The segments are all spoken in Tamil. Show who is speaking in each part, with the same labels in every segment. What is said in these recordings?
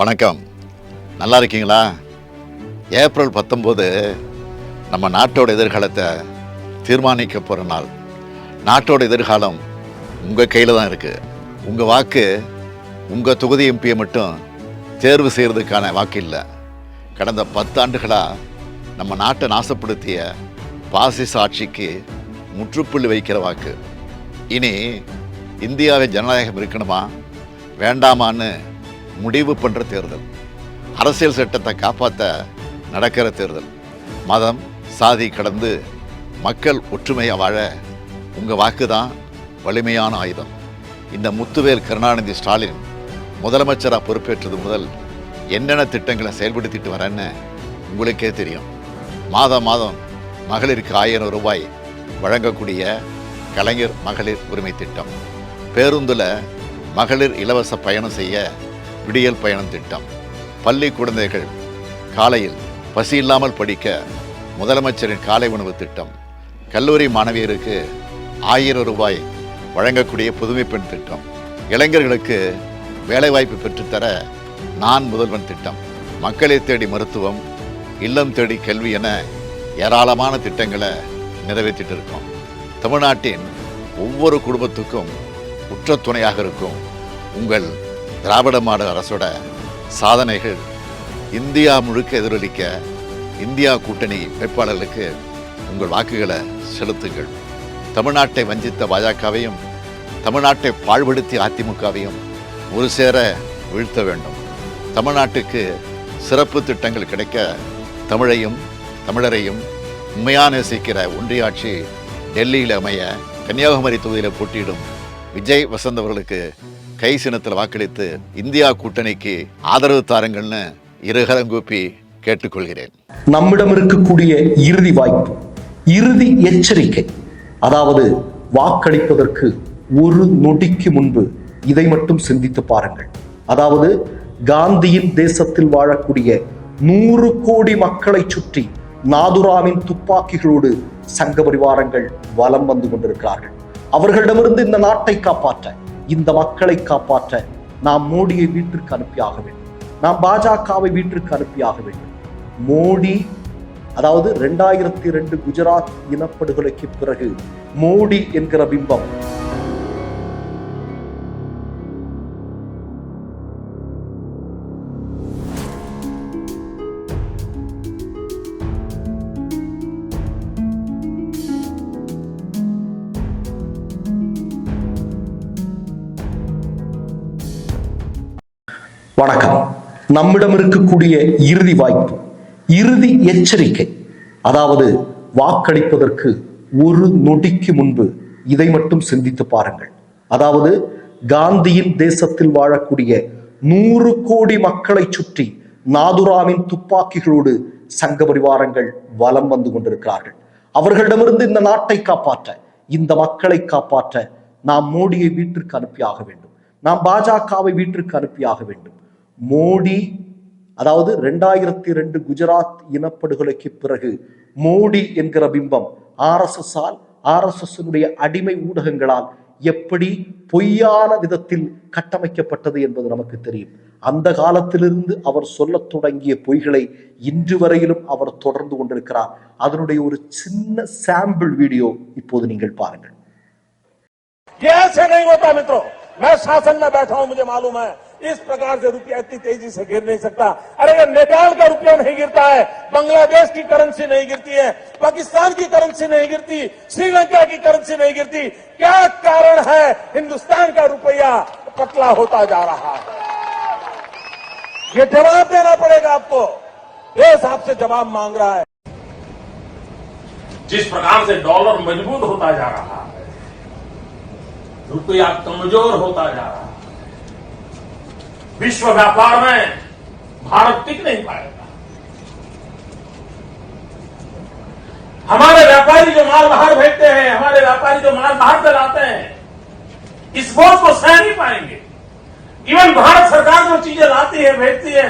Speaker 1: வணக்கம். நல்லா இருக்கீங்களா? ஏப்ரல் பத்தொம்போது நம்ம நாட்டோட எதிர்காலத்தை தீர்மானிக்க போகிற நாள். நாட்டோட எதிர்காலம் உங்கள் கையில் தான் இருக்குது உங்கள் வாக்கு உங்கள் தொகுதி எம்பியை மட்டும் தேர்வு செய்கிறதுக்கான வாக்கு இல்லை. கடந்த பத்தாண்டுகளாக நம்ம நாட்டை நாசப்படுத்திய பாசிச ஆட்சிக்கு முற்றுப்புள்ளி வைக்கிற வாக்கு. இனி இந்தியாவில் ஜனநாயகம் இருக்கணுமா? வேண்டாமான்னு முடிவு பண்ணுற தேர்தல். அரசியல் சட்டத்தை காப்பாற்ற நடக்கிற தேர்தல். மதம் சாதி கடந்து மக்கள் ஒற்றுமையாக வாழ உங்கள் வாக்கு தான் வலிமையான ஆயுதம். இந்த முத்துவேல் கருணாநிதி ஸ்டாலின் முதலமைச்சராக பொறுப்பேற்றது முதல் என்னென்ன திட்டங்களை செயல்படுத்திட்டு வரேன்னு உங்களுக்கே தெரியும். மாதம் மாதம் மகளிருக்கு ஆயிரம் ரூபாய் வழங்கக்கூடிய கலைஞர் மகளிர் உரிமை திட்டம். பேருந்தில் மகளிர் இலவச பயணம் செய்ய விடியல் பயணம் திட்டம். பள்ளி குழந்தைகள் காலையில் பசி இல்லாமல் படிக்க முதலமைச்சரின் காலை உணவு திட்டம். கல்லூரி மாணவியருக்கு ஆயிரம் ரூபாய் வழங்கக்கூடிய புதுமை பெண் திட்டம். இளைஞர்களுக்கு வேலைவாய்ப்பு பெற்றுத்தர நான் முதல்வன் திட்டம். மக்களை தேடி மருத்துவம் இல்லம் தேடி கல்வி என ஏராளமான திட்டங்களை நிறைவேற்றிட்டு இருக்கோம். தமிழ்நாட்டின் ஒவ்வொரு குடும்பத்துக்கும் உற்ற துணையாக இருக்கும் உங்கள் திராவிட மாடல் அரசோட சாதனைகள் இந்தியா முழுக்க எதிரொலிக்க இந்தியா கூட்டணி வேட்பாளர்களுக்கு உங்கள் வாக்குகளை செலுத்துங்கள். தமிழ்நாட்டை வஞ்சித்த பாஜகவையும் தமிழ்நாட்டை பாழ்படுத்திய அதிமுகவையும் ஒரு சேர வீழ்த்த வேண்டும். தமிழ்நாட்டுக்கு சிறப்பு திட்டங்கள் கிடைக்க தமிழையும் தமிழரையும் உண்மையாக நேசிக்கிற ஒன்றியாட்சி டெல்லியில் அமைய கன்னியாகுமரி தொகுதியில் போட்டியிடும் விஜய் வசந்த் அவர்களுக்கு கை சின்னத்தில் வாக்களித்து இந்தியா கூட்டணிக்கு ஆதரவு தாருங்கள்னு இருகரங்கூப்பி கேட்டுக்கொள்கிறேன்.
Speaker 2: நம்மிடம் இருக்கக்கூடிய இறுதி வாய்ப்பு இறுதி எச்சரிக்கை அதாவது வாக்களிப்பதற்கு ஒரு நொடிக்கு முன்பு இதை மட்டும் சிந்தித்து பாருங்கள். அதாவது காந்தியின் தேசத்தில் வாழக்கூடிய நூறு கோடி மக்களை சுற்றி நாதுராமின் துப்பாக்கிகளோடு சங்க பரிவாரங்கள் வலம் வந்து கொண்டிருக்கிறார்கள். அவர்களிடமிருந்து இந்த நாட்டை காப்பாற்ற இந்த மக்களை காப்பாற்ற நாம் மோடியை வீட்டிற்கு அனுப்பியாக வேண்டும். நாம் பாஜகவை வீட்டிற்கு அனுப்பியாக வேண்டும். மோடி அதாவது ரெண்டாயிரத்தி ரெண்டு குஜராத் இனப்படுகொலைக்கு பிறகு மோடி என்கிற பிம்பம் நம்மிடம் இருக்கக்கூடிய இறுதி வாய்ப்பு இறுதி எச்சரிக்கை. அதாவது வாக்களிப்பதற்கு ஒரு நொடிக்கு முன்பு இதை மட்டும் சிந்தித்து பாருங்கள். அதாவது காந்தியின் தேசத்தில் வாழக்கூடிய நூறு கோடி மக்களை சுற்றி நாதுராமின் துப்பாக்கிகளோடு சங்க பரிவாரங்கள் வலம் வந்து கொண்டிருக்கிறார்கள். அவர்களிடமிருந்து இந்த நாட்டை காப்பாற்ற இந்த மக்களை காப்பாற்ற நாம் மோடியை வீட்டிற்கு அனுப்பியாக வேண்டும். நாம் பாஜகவை வீட்டிற்கு அனுப்பியாக வேண்டும். மோடி அதாவது ரெண்டாயிரத்தி ரெண்டு குஜராத் இனப்படுகொலைக்கு பிறகு மோடி என்கிற பிம்பம் ஆர்எஸ்எஸ் ஆல் அடிமை ஊடகங்களால் எப்படி பொய்யான விதத்தில் கட்டமைக்கப்பட்டது என்பது நமக்கு தெரியும். அந்த காலத்திலிருந்து அவர் சொல்லத் தொடங்கிய பொய்களை இன்று வரையிலும் அவர் தொடர்ந்து கொண்டிருக்கிறார். அதனுடைய ஒரு சின்ன சாம்பிள் வீடியோ இப்போது நீங்கள் பாருங்கள்.
Speaker 3: इस प्रकार से रुपया इतनी तेज़ी से गिर नहीं सकता। अरे अगर नेपाल का रुपया नहीं गिरता है, बांग्लादेश की करेंसी नहीं गिरती है, पाकिस्तान की करेंसी नहीं गिरती, श्रीलंका की करेंसी नहीं गिरती। क्या कारण है? हिंदुस्तान का रुपया पतला होता जा रहा है। ये जवाब देना पड़ेगा आपको। देश आपसे जवाब मांग रहा है। जिस प्रकार से डॉलर मज़बूत होता जा रहा है, रुपया कमज़ोर होता जा रहा है। विश्व व्यापार में भारत टिक नहीं पाएगा हमारे व्यापारी जो माल बाहर भेजते हैं हमारे व्यापारी जो माल बाहर से लाते हैं इस बोझ को सह नहीं पाएंगे इवन भारत सरकार जो चीजें लाती है भेजती है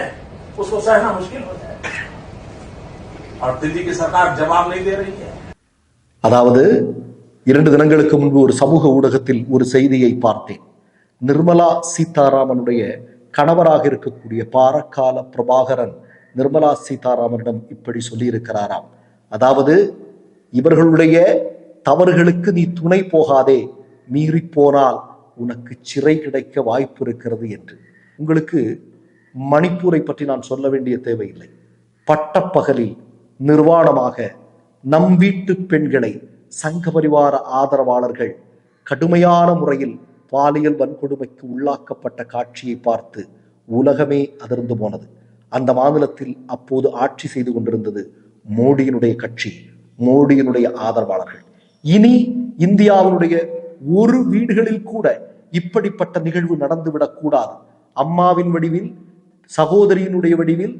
Speaker 3: उसको सहना मुश्किल हो जाएगा और दिल्ली की सरकार जवाब नहीं दे रही है
Speaker 2: அதாவது இரண்டு தினங்களுக்கு முன்பு ஒரு சமூக ஊடகத்தில் ஒரு செய்தியை பார்த்தேன் நிர்மலா சீதாராமனுடைய கணவராக இருக்கக்கூடிய பாரக்கால பிரபாகரன் நிர்மலா சீதாராமனிடம் இப்படி சொல்லியிருக்கிறாராம். அதாவது இவர்களுடைய தவறுகளுக்கு நீ துணை போகாதே மீறி போனால் உனக்கு சிறை கிடைக்க வாய்ப்பு இருக்கிறது என்று. உங்களுக்கு மணிப்பூரை பற்றி நான் சொல்ல வேண்டிய தேவையில்லை. பட்டப்பகலில் நிர்வாணமாக நம் வீட்டு பெண்களை சங்க பரிவார ஆதரவாளர்கள் கடுமையான முறையில் பாலியல் வன்கொடுமைக்கு உள்ளாக்கப்பட்ட காட்சியை பார்த்து உலகமே அதிர்ந்து போனது. அந்த மாநிலத்தில் அப்போது ஆட்சி செய்து கொண்டிருந்தது மோடியினுடைய கட்சி மோடியினுடைய ஆதரவாளர்கள். இனி இந்தியாவினுடைய ஒரு வீடுகளில் கூட இப்படிப்பட்ட நிகழ்வு நடந்துவிடக் கூடாது. அம்மாவின் வடிவில் சகோதரியினுடைய வடிவில்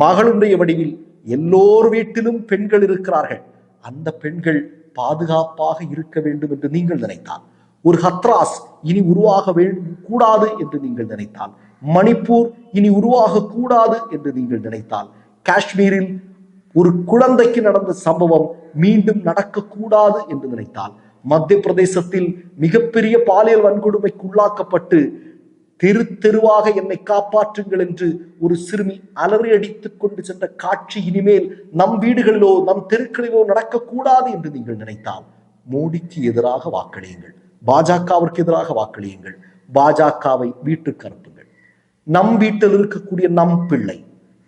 Speaker 2: மகளுடைய வடிவில் எல்லோர் வீட்டிலும் பெண்கள் இருக்கிறார்கள். அந்த பெண்கள் பாதுகாப்பாக இருக்க வேண்டும் என்று நீங்கள் நினைத்தால் ஒரு ஹத்ராஸ் இனி உருவாக கூடாது என்று நீங்கள் நினைத்தால். மணிப்பூர் இனி உருவாக கூடாது என்று நீங்கள் நினைத்தால். காஷ்மீரில் ஒரு குழந்தைக்கு நடந்த சம்பவம் மீண்டும் நடக்கக்கூடாது என்று நினைத்தால். மத்திய பிரதேசத்தில் மிகப்பெரிய பாலியல் வன்கொடுமைக்கு உள்ளாக்கப்பட்டு தெரு தெருவாக என்னை காப்பாற்றுங்கள் என்று ஒரு சிறுமி அலறி அடித்துக் கொண்டு சென்ற காட்சி இனிமேல் நம் வீடுகளிலோ நம் தெருக்களிலோ நடக்கக்கூடாது என்று நீங்கள் நினைத்தால். மோடிக்கு எதிராக வாக்களியுங்கள். பாஜகவிற்கு எதிராக வாக்களியுங்கள். பாஜகவை வீட்டுக்கு அனுப்புங்கள். நம் வீட்டில் இருக்கக்கூடிய நம் பிள்ளை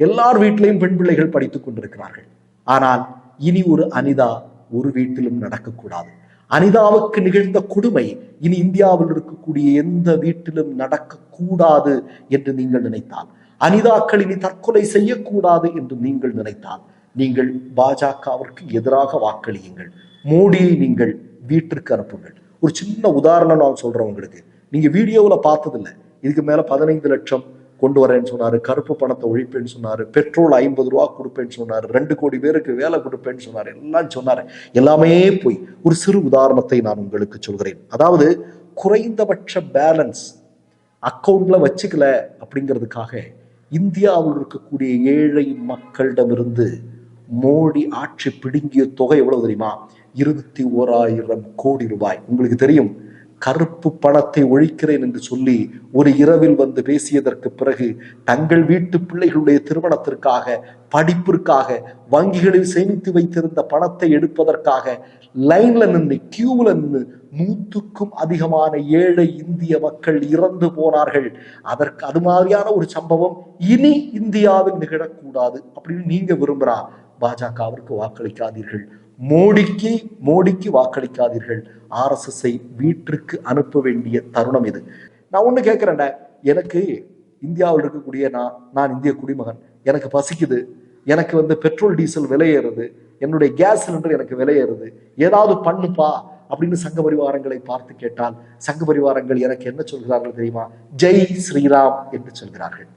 Speaker 2: எல்லார் வீட்டிலையும் பெண் பிள்ளைகள் படித்துக் கொண்டிருக்கிறார்கள். ஆனால் இனி ஒரு அனிதா ஒரு வீட்டிலும் நடக்கக்கூடாது. அனிதாவுக்கு நிகழ்ந்த கொடுமை இனி இந்தியாவில் இருக்கக்கூடிய எந்த வீட்டிலும் நடக்கக்கூடாது என்று நீங்கள் நினைத்தால் அனிதாக்கள் இனி தற்கொலை செய்யக்கூடாது என்று நீங்கள் நினைத்தால் நீங்கள் பாஜகவிற்கு எதிராக வாக்களியுங்கள். மோடியை நீங்கள் வீட்டிற்கு அனுப்புங்கள். ஒரு சின்ன உதாரணம் நான் சொல்றேன் உங்களுக்கு. நீங்க வீடியோவில் பார்த்ததில்ல. இதுக்கு மேல பதினைந்து லட்சம் கொண்டு வரேன்னு சொன்னாரு. கருப்பு பணத்தை ஒழிப்பேன்னு சொன்னாரு. பெட்ரோல் ஐம்பது ரூபா கொடுப்பேன்னு சொன்னாரு. ரெண்டு கோடி பேருக்கு வேலை கொடுப்பேன்னு சொன்னாரு. எல்லாம் சொன்னாரு. எல்லாமே போய் ஒரு சிறு உதாரணத்தை நான் உங்களுக்கு சொல்கிறேன். அதாவது குறைந்தபட்ச பேலன்ஸ் அக்கௌண்ட்ல வச்சுக்கல அப்படிங்கிறதுக்காக இந்தியாவில் இருக்கக்கூடிய ஏழை மக்களிடமிருந்து மோடி ஆட்சி பிடுங்கிய தொகை எவ்வளவு தெரியுமா? இருபத்தி ஓராயிரம் கோடி ரூபாய். உங்களுக்கு தெரியும்? கருப்பு பணத்தை ஒழிக்கிறேன் என்று சொல்லி ஒரு இரவில் வந்து பேசியதற்கு பிறகு தங்கள் வீட்டு பிள்ளைகளுடைய திருமணத்திற்காக படிப்பிற்காக வங்கிகளில் சேமித்து வைத்திருந்த பணத்தை எடுப்பதற்காக லைன்ல நின்று கியூல நின்று நூற்றுக்கும் அதிகமான ஏழை இந்திய மக்கள் இறந்து போனார்கள். அதற்கு அது மாதிரியான ஒரு சம்பவம் இனி இந்தியாவில் நிகழக்கூடாது அப்படின்னு நீங்க விரும்புறா? பாஜகவிற்கு வாக்களிக்காதீர்கள். மோடிக்கு மோடிக்கு வாக்களிக்காதீர்கள். ஆர்எஸ்எஸ்ஐ வீட்டிற்கு அனுப்ப வேண்டிய தருணம் இது. நான் ஒன்று கேட்குறேன்டா எனக்கு இந்தியாவில் இருக்கக்கூடிய நான் நான் இந்திய குடிமகன். எனக்கு பசிக்குது. எனக்கு வந்து பெட்ரோல் டீசல் விலையேறுது என்னுடைய கேஸ் சிலிண்டர் எனக்கு விலையேறுது ஏதாவது பண்ணுப்பா அப்படின்னு சங்க பரிவாரங்களை பார்த்து கேட்டால் சங்க பரிவாரங்கள் எனக்கு என்ன சொல்கிறார்கள் தெரியுமா? ஜெய் ஸ்ரீராம் என்று சொல்கிறார்கள்.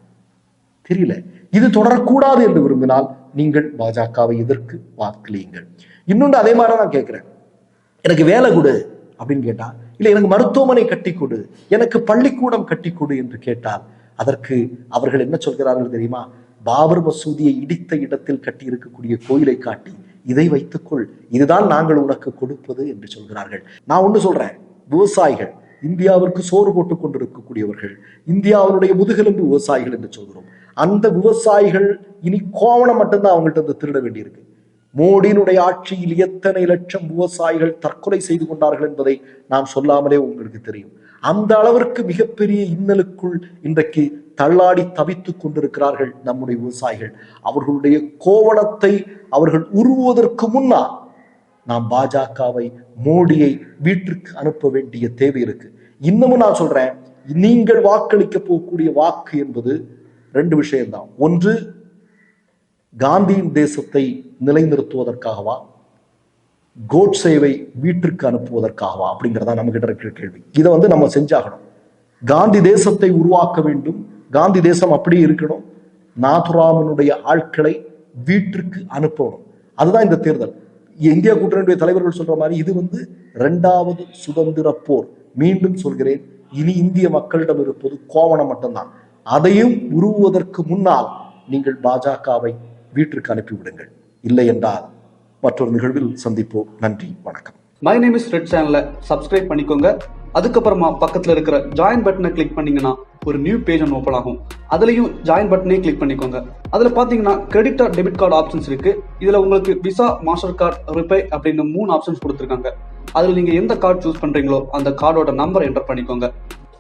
Speaker 2: தெரியல. இது தொடரக்கூடாது என்று விரும்பினால் நீங்கள் பாஜகவை எதிர்க்கு வாக்களியுங்கள். இன்னொன்று அதே மாதிரி நான் கேட்கிறேன். எனக்கு வேலை கொடு அப்படின்னு கேட்டா இல்ல எனக்கு மருத்துவமனை கட்டி கொடு எனக்கு பள்ளிக்கூடம் கட்டி கொடு என்று கேட்டால் அதற்கு அவர்கள் என்ன சொல்கிறார்கள் தெரியுமா? பாபர் மசூதியை இடித்த இடத்தில் கட்டி இருக்கக்கூடிய கோயிலை காட்டி இதை வைத்துக்கொள். இதுதான் நாங்கள் உனக்கு கொடுப்பது என்று சொல்கிறார்கள். நான் ஒன்று சொல்றேன். விவசாயிகள் இந்தியாவிற்கு சோறு போட்டுக் கொண்டிருக்கக்கூடியவர்கள் இந்தியாவினுடைய முதுகெலும்பு விவசாயிகள் என்று சொல்கிறோம். அந்த விவசாயிகள் இனி கோவணம் மட்டும்தான் அவங்கள்ட்ட இருந்து திருட வேண்டியிருக்கு. மோடியினுடைய ஆட்சியில் எத்தனை லட்சம் விவசாயிகள் தற்கொலை செய்து கொண்டார்கள் என்பதை நாம் சொல்லாமலே உங்களுக்கு தெரியும். அந்த அளவிற்கு மிகப்பெரிய இன்னலுக்குள் இன்றைக்கு தள்ளாடி தவித்துக் கொண்டிருக்கிறார்கள் நம்முடைய விவசாயிகள். அவர்களுடைய கோவணத்தை அவர்கள் உருவுவதற்கு முன்னால் நாம் பாஜகவை மோடியை வீட்டிற்கு அனுப்ப வேண்டிய தேவை இருக்கு. இன்னமும் நான் சொல்றேன் நீங்கள் வாக்களிக்க போகக்கூடிய வாக்கு என்பது ரெண்டு விஷயம்தான். ஒன்று காந்தியின் தேசத்தை நிலைநிறுத்துவதற்காகவா? கோட்சேவை வீட்டிற்கு அனுப்புவதற்காகவா? அப்படிங்கிறதா நம்ம கிட்ட இருக்கிற கேள்வி. இதை வந்து நம்ம செஞ்சாகணும். காந்தி தேசத்தை உருவாக்க வேண்டும். காந்தி தேசம் அப்படியே இருக்கணும். நாதுராமனுடைய ஆட்களை வீட்டிற்கு அனுப்பணும். அதுதான் இந்த தேர்தல். இந்தியா கூட்டணியுடைய தலைவர்கள் சொல்ற மாதிரி இது வந்து இரண்டாவது சுதந்திர போர். மீண்டும் சொல்கிறேன் இனி இந்திய மக்களிடம் இருப்பது கோவணம் மட்டும்தான். அதையும் உருவுவதற்கு முன்னால் நீங்கள் பாஜகவை வீட்டிற்கு அனுப்பிவிடுங்கள் இல்லை என்றால் மற்றொரு நிகழ்வில் சந்திப்போம். நன்றி வணக்கம்.
Speaker 4: மை நேம் இஸ் ரெட் சேனலை சப்ஸ்கிரைப் பண்ணிக்கோங்க. அதுக்கப்புறமா பக்கத்துல இருக்கிற ஜாயின் பட்டனை கிளிக் பண்ணீங்கன்னா ஒரு நியூ பேஜ் ஒன்று ஓப்பன் ஆகும். அதுலயும் ஜாயின் பட்டனே கிளிக் பண்ணிக்கோங்க. அதுல பாத்தீங்கன்னா credit or debit card options இருக்கு. இதுல உங்களுக்கு விசா மாஸ்டர் கார்டு ரிப்பே அப்படின்னு மூணு ஆப்ஷன்ஸ் கொடுத்துருக்காங்க. அதுல நீங்க எந்த கார்டு சூஸ் பண்றீங்களோ அந்த கார்டோட நம்பர் என்டர் பண்ணிக்கோங்க.